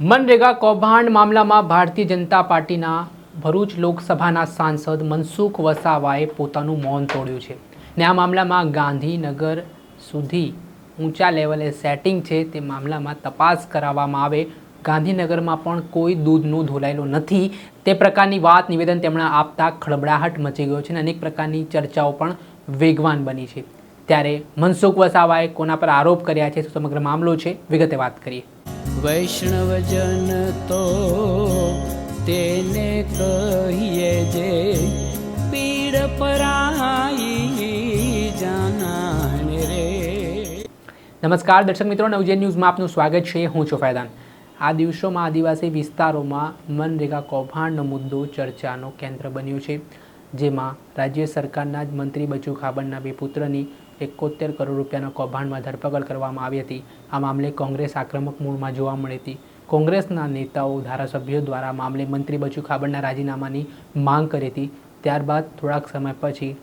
મનરેગા કૌભાંડ મામલામાં ભારતીય જનતા પાર્ટીના ભરૂચ લોકસભાના સાંસદ મનસુખ વસાવાએ પોતાનું મૌન તોડ્યું છે. ને આ મામલામાં ગાંધીનગર સુધી ઊંચા લેવલે સેટિંગ છે તે મામલામાં તપાસ કરાવવામાં આવે. ગાંધીનગરમાં પણ કોઈ દૂધનું ધોલાયેલું નથી. તે પ્રકારની વાત નિવેદન તેમણે આપતા ખળબળાહટ મચી ગયો છે અને અનેક પ્રકારની ચર્ચાઓ પણ વેગવાન બની છે. ત્યારે મનસુખ વસાવાએ કોના પર આરોપ કર્યા છે સમગ્ર મામલો છે વિગતે વાત કરીએ. વૈષ્ણવજન તો તેને કહીએ જે પીડ પરાઈ જાનાને રે. નમસ્કાર દર્શક મિત્રો નવજે ન્યૂઝમાં આપનું સ્વાગત છે. હું છું ફાયદાન આ દિવસોમાં આદિવાસી વિસ્તારોમાં મનરેગા કૌભાંડનો મુદ્દો ચર્ચાનો કેન્દ્ર બન્યો છે જેમાં રાજ્ય સરકારના જ મંત્રી બચુ ખાબડના બે પુત્રની એકોતેર કરોડ રૂપિયાના કૌભાંડમાં ધરપકડ કરવામાં આવી હતી. આ મામલે કોંગ્રેસ આક્રમક મૂળમાં જોવા મળી હતી. કોંગ્રેસના નેતાઓ ધારાસભ્યો દ્વારા મામલે મંત્રી બચુ ખાબડના રાજીનામાની માંગ કરી હતી. ત્યારબાદ થોડાક સમય પછી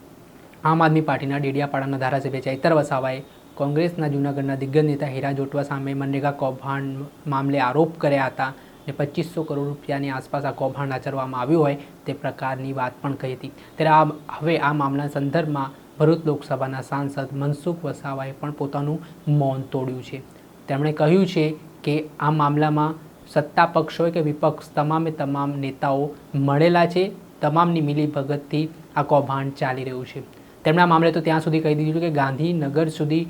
આમ આદમી પાર્ટીના ડેડિયાપાડાના ધારાસભ્ય ચૈતર વસાવાએ કોંગ્રેસના જૂનાગઢના દિગ્ગજ નેતા હીરા જોટવા સામે મનરેગા કૌભાંડ મામલે આરોપ કર્યા હતા અને પચીસો કરોડ રૂપિયાની આસપાસ આ કૌભાંડ આચરવામાં આવ્યું હોય તે પ્રકારની વાત પણ કહી હતી. ત્યારે આ, હવે આ મામલા સંદર્ભમાં ભરૂચ લોકસભાના સાંસદ મનસુખ વસાવાએ પણ પોતાનું મૌન તોડ્યું છે. તેમણે કહ્યું છે કે આ મામલામાં સત્તા પક્ષ હોય કે વિપક્ષ તમામે તમામ નેતાઓ મળેલા છે, તમામની મિલીભગતથી આ કૌભાંડ ચાલી રહ્યું છે. તેમના મામલે તો ત્યાં સુધી કહી દીધું કે ગાંધીનગર સુધી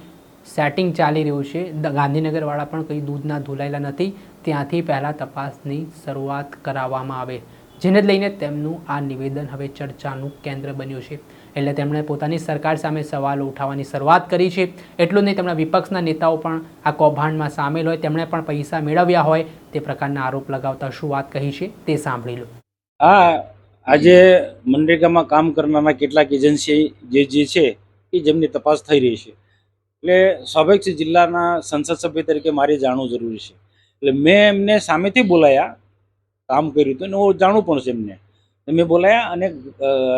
સેટિંગ ચાલી રહ્યું છે. ગાંધીનગરવાળા પણ કંઈ દૂધના ધોલાયેલા નથી. ત્યાંથી પહેલાં તપાસની શરૂઆત કરાવવામાં આવે. જેને લઈને તેમનું આ નિવેદન હવે ચર્ચાનું કેન્દ્ર બન્યું છે. એટલે તેમણે પોતાની સરકાર સામે સવાલો ઉઠાવવાની શરૂઆત કરી છે. એટલું નહીં, તેમના વિપક્ષના નેતાઓ પણ આ કૌભાંડમાં સામેલ હોય, તેમણે પણ પૈસા મેળવ્યા હોય, તે પ્રકારના આરોપ લગાવતા શું વાત કહી છે તે સાંભળી લો. હા, આજે મનરેગામાં કામ કરનારા કેટલાક એજન્સી જે જે છે, એ જેમની તપાસ થઈ રહી છે. એટલે સ્વાભાવિક છે, જિલ્લાના સંસદ સભ્ય તરીકે મારે જાણવું જરૂરી છે. એટલે મેં એમને સામેથી બોલાયા, કામ કર્યું હતું, અને હું જાણું પણ છે એમને. મેં બોલાયા અને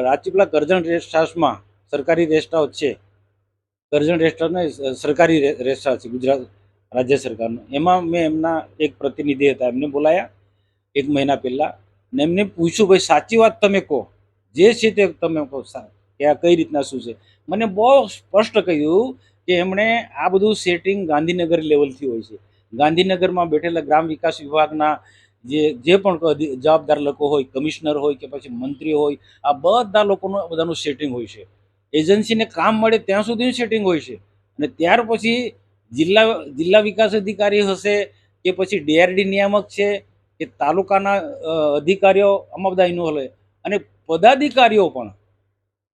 રાજપીપળા કરજણ રેસ્ટ હાઉસમાં સરકારી રેસ્ટ હાઉસ છે. કરજણ રેસ્ટ હાઉસ ને સરકારી રેસ્ટ હાઉસ છે, ગુજરાત રાજ્ય સરકારનું. એમાં મેં એમના એક પ્રતિનિધિ હતા, એમને બોલાયા એક મહિના પહેલાં ને એમને પૂછ્યું, ભાઈ, સાચી વાત તમે કહો. જે છે તે તમે કહો કે આ કઈ રીતના શું છે? મને બહુ સ્પષ્ટ કહ્યું કે એમણે આ બધું સેટિંગ ગાંધીનગર લેવલથી હોય છે. ગાંધીનગરમાં બેઠેલા ગ્રામ વિકાસ વિભાગના જે જે પણ જવાબદાર લોકો હોય, કમિશનર હોય કે પછી મંત્રી હોય, આ બધા લોકોનું બધાનું સેટિંગ હોય છે. એજન્સીને કામ મળે ત્યાં સુધીનું સેટિંગ હોય છે. અને ત્યાર પછી જિલ્લા જિલ્લા વિકાસ અધિકારી હશે કે પછી ડીઆરડી નિયામક છે કે તાલુકાના અધિકારીઓ, આમાં બધા ઇન્વોલ્વ અને પદાધિકારીઓ પણ,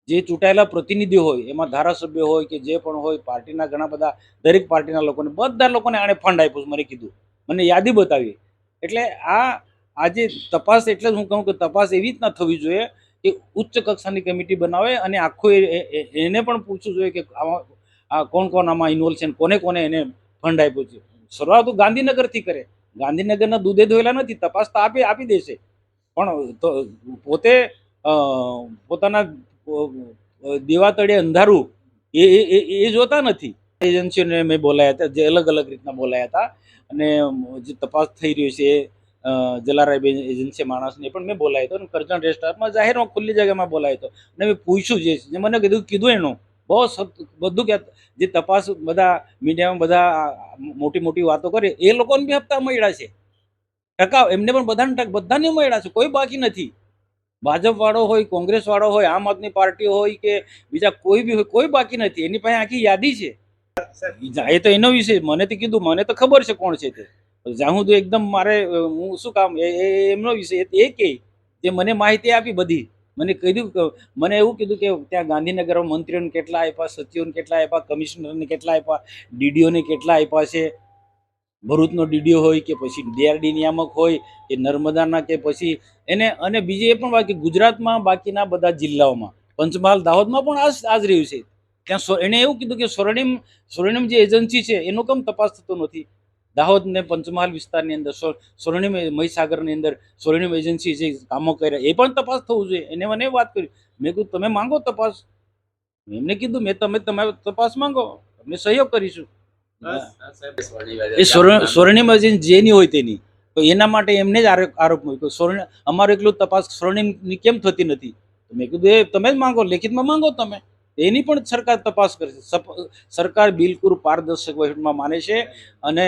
જે ચૂંટાયેલા પ્રતિનિધિ હોય, એમાં ધારાસભ્ય હોય કે જે પણ હોય, પાર્ટીના ઘણા બધા, દરેક પાર્ટીના લોકોને, બધા લોકોને આણે ફંડ આપ્યું મને કીધું. મને યાદી બતાવી. એટલે આ આજે તપાસ એટલે જ હું કહું કે તપાસ એવી રીતના થવી જોઈએ કે ઉચ્ચ કક્ષાની કમિટી બનાવે અને આખું એને પણ પૂછવું જોઈએ કે આમાં આ કોણ કોણ આમાં ઇન્વોલ્વ છે કોને કોને એને ફંડ આપ્યો છે. શરૂઆત ગાંધીનગરથી કરે. ગાંધીનગરના દૂધે ધોયેલા નથી. તપાસ તો આપી આપી દેશે. પણ પોતે પોતાના દેવાતળે દેવા તળે અંધારું એ- એ જોતા નથી. એજન્સીઓને મેં બોલાયા હતા, જે અલગ અલગ રીતના બોલાયા હતા. અને જે તપાસ થઈ રહી છે જલારાય એજન્સી માણસને પણ મેં બોલાયો હતો અને કરજણ રેસ્ટોરન્ટમાં જાહેરમાં ખુલ્લી જગ્યામાં બોલાયો હતો. અને મેં પૂછ્યું જે મને કીધું કીધું એનું. બહુ બધું કે જે તપાસ બધા મીડિયામાં બધા મોટી મોટી વાતો કરે, એ લોકોને બી હપ્તા મળ્યા છે. ટકાવ એમને પણ બધાને ટક- બધાને મળ્યા છે, કોઈ બાકી નથી. ભાજપવાળો હોય, કોંગ્રેસવાળો હોય, આમ આદમી પાર્ટી હોય કે બીજા કોઈ બી હોય, કોઈ બાકી નથી. એની પાસે આખી યાદી છે. એ તો એનો વિશે મને તો કીધું, મને તો ખબર છે કોણ છે તે. જાહું તો એકદમ મારે હું શું કામ એમનો વિષય એ કે, જે મને માહિતી આપી બધી. મને કીધું મને એવું કીધું કે ત્યાં ગાંધીનગરમાં મંત્રીઓને કેટલા આપ્યા, સચિવોને કેટલા આપ્યા, કમિશનરને કેટલા આપ્યા, ડીડીઓને કેટલા આપ્યા છે. ભરૂચનો ડીડીઓ હોય કે પછી ડીઆરડી નિયામક હોય કે નર્મદાના કે પછી એને, અને બીજી એ પણ બાકી ગુજરાતમાં બાકીના બધા જિલ્લાઓમાં. પંચમહાલ દાહોદમાં પણ આ જ રહ્યું છે. ત્યાં એણે એવું કીધું કે સ્વર્ણિમ સ્વર્ણિમ જે એજન્સી છે એનો કેમ તપાસ થતો નથી? દાહોદ ને પંચમહાલ વિસ્તારની અંદર સ્વ- સ્વર્ણિમ મહીસાગરની અંદર સ્વર્ણિમ એજન્સી જે કામો કર્યા એ પણ તપાસ થવું જોઈએ. એને મને વાત કરી. મેં કીધું તમે માંગો તપાસ. એમને કીધું મેં તમે તમારો તપાસ માંગો. અમે સહયોગ કરીશું. એ સ્વર્ણિમ એજન્સી જેની હોય તેની. તો એના માટે એમને જ આરોપ આરોપ મૂક્યો. સ્વર્ણ અમારું એકલું તપાસ સ્વર્ણિમની કેમ થતી નથી? મેં કીધું એ તમે જ માંગો લેખિતમાં માંગો તમે. એની પણ સરકાર તપાસ કરશે સરકાર બિલકુલ પારદર્શક વહીવટમાં માને છે અને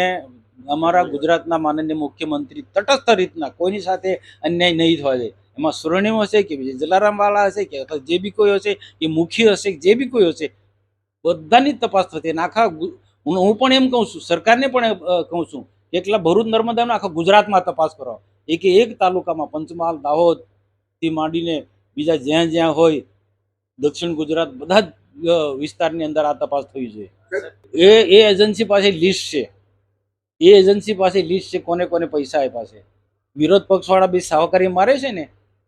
અમારા ગુજરાતના માનનીય મુખ્યમંત્રી તટસ્થ રીતના કોઈની સાથે અન્યાય નહીં થવા દે. એમાં સ્વર્ણિમ હશે કે બીજે જલારામવાળા હશે કે અથવા જે બી કોઈ હશે, કે મુખ્ય હશે જે બી કોઈ હશે, બધાની તપાસ થતી અને આખા હું હું પણ એમ કહું છું, સરકારને પણ કહું છું એકલા ભરૂચ નર્મદાનો આખા ગુજરાતમાં તપાસ કરો. એક એક તાલુકામાં પંચમહાલ, દાહોદથી માંડીને બીજા જ્યાં જ્યાં હોય દક્ષિણ ગુજરાત બધા જ વિસ્તારની અંદર આ તપાસ થવી જોઈએ. એ એ એજન્સી પાસે લિસ્ટ છે. એ એજન્સી પાસે લિસ્ટ છે કોને કોને પૈસા આપ્યા છે. વિરોધ પક્ષવાળા બી સહકારી મારે છે ને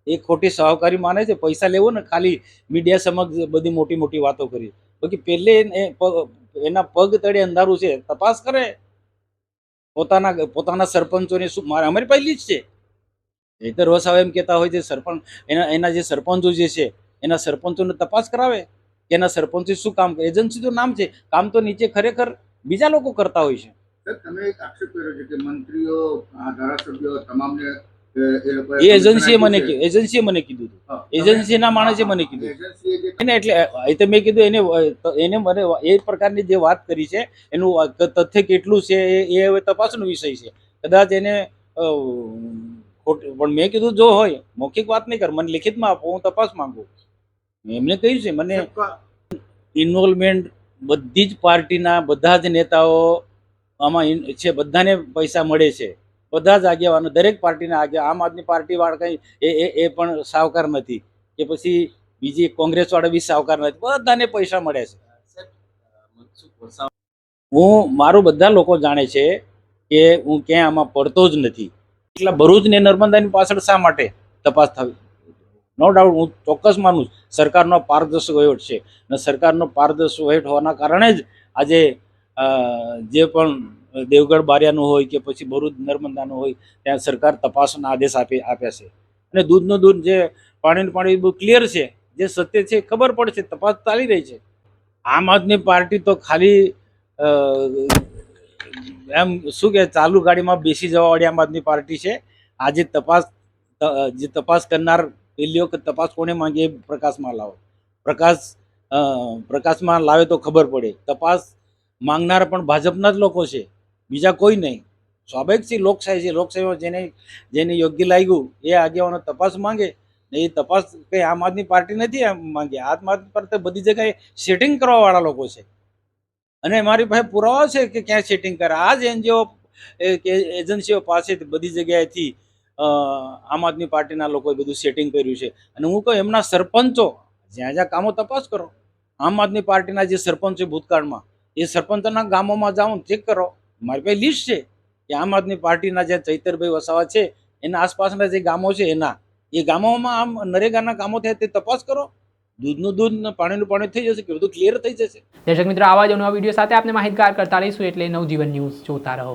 એ ખોટી સહકારી માને છે પૈસા લેવો ને ખાલી મીડિયા સમક્ષ બધી મોટી મોટી વાતો કરી. બાકી પહેલે એ એના પગ તળે અંધારું છે તપાસ કરે. પોતાના પોતાના સરપંચોને શું મારે અમારી પાસે લિસ્ટ છે. હેતર વસાવા એમ કહેતા હોય છે સરપંચ એના એના જે સરપંચો જે છે એના સરપંચોને તપાસ કરાવે કે એના સરપંચે શું કામ કરે એજન્સી તો નામ છે કામ તો નીચે ખરેખર બીજા લોકો કરતા હોય છે. તમે એક આક્ષેપ કર્યો છે કે મંત્રીઓ ધારાસભ્યો તમામને એ એ લોકોએ એ એજન્સીએ મને કીધું કીધું એજન્સીએ મને કીધું એજન્સીના માણસે મને કીધું. એને એટલે એ તો મેં કીધું એને એને મને એ પ્રકારની જે વાત કરી છે એનું તથ્ય કેટલું છે એ એ હવે તપાસનો વિષય છે. કદાચ એને પણ મેં કીધું જો હોય મૌખિક વાત નહીં કર મને લિખિતમાં આપો હું તપાસ માંગુ. એમને કહ્યું છે મને ઇન્વોલ્વમેન્ટ બધી જ પાર્ટીના બધા જ નેતાઓ આમાં છે બધાને પૈસા મળે છે. બધા જ આગેવાનો દરેક પાર્ટીના આગે આમ આદમી પાર્ટી વાળા કંઈ એ એ પણ સાવકાર નથી. કે પછી બીજી કોંગ્રેસ વાળા બી સાવકાર નથી. બધાને પૈસા મળે છે. હું મારું બધા લોકો જાણે છે કે હું ક્યાંય આમાં પડતો જ નથી. એટલા ભરૂચ ને નર્મદાની પાછળ શા માટે તપાસ થવી? નો ડાઉટ હું ચોક્કસ માનું સરકારનો પારદર્શક વહીવટ છે અને સરકારનો પારદર્શક વહીવટ હોવાના કારણે જ આજે જે પણ દેવગઢ બારિયાનું હોય કે પછી ભરૂચ નર્મદાનું હોય, ત્યાં સરકાર તપાસના આદેશ આપી, આપ્યા છે. અને દૂધનું દૂધ જે પાણીનું પાણી બહુ ક્લિયર છે, જે સત્ય છે ખબર પડશે તપાસ ચાલી રહી છે. આમ આદમી પાર્ટી તો ખાલી એમ શું કે ચાલુ ગાડીમાં બેસી જવાવાળી આમ આદમી પાર્ટી છે. આજે તપાસ જે તપાસ કરનાર પહેલી કે તપાસ કોને માંગે એ પ્રકાશમાં લાવો. પ્રકાશ પ્રકાશમાં લાવે તો ખબર પડે. તપાસ માંગનાર પણ ભાજપના જ લોકો છે. બીજા કોઈ નહીં. સ્વાભાવિક છે લોકશાહી છે. લોકશાહીમાં જેને જેને યોગ્ય લાગ્યું એ આગેવાનો તપાસ માંગે ને એ તપાસ કંઈ આમ આદમી પાર્ટી નથી માંગે. આમ આદમી પાર્ટી બધી જગ્યાએ સેટિંગ કરવાવાળા લોકો છે. અને મારી પાસે પુરાવા છે કે ક્યાં સેટિંગ કરે? આ જ એનજીઓ એજન્સીઓ પાસેથી બધી જગ્યાએથી આમ આદમી પાર્ટીના લોકોએ બધું સેટિંગ કર્યું છે. અને હું કહું, એમના સરપંચો જ્યાં જ્યાં કામો તપાસ કરો, આમ આદમી પાર્ટીના જે સરપંચ ભૂતકાળમાં, એ સરપંચોના ગામોમાં જાઓ ચેક કરો. મારી પાસે લિસ્ટ છે કે આમ આદમી પાર્ટીના જે ચૈતરભાઈ વસાવા છે, એના આસપાસના જે ગામો છે એના, એ ગામોમાં આમ નરેગાના કામો થયા તે તપાસ કરો. દૂધનું દૂધ પાણીનું પાણી થઈ જશે કે બધું ક્લિયર થઈ જશે? દર્શક મિત્રો, આવા જ નવા વીડિયો સાથે આપણે માહિતગાર કરતા રહીશું એટલે નવજીવન ન્યૂઝ જોતા રહો.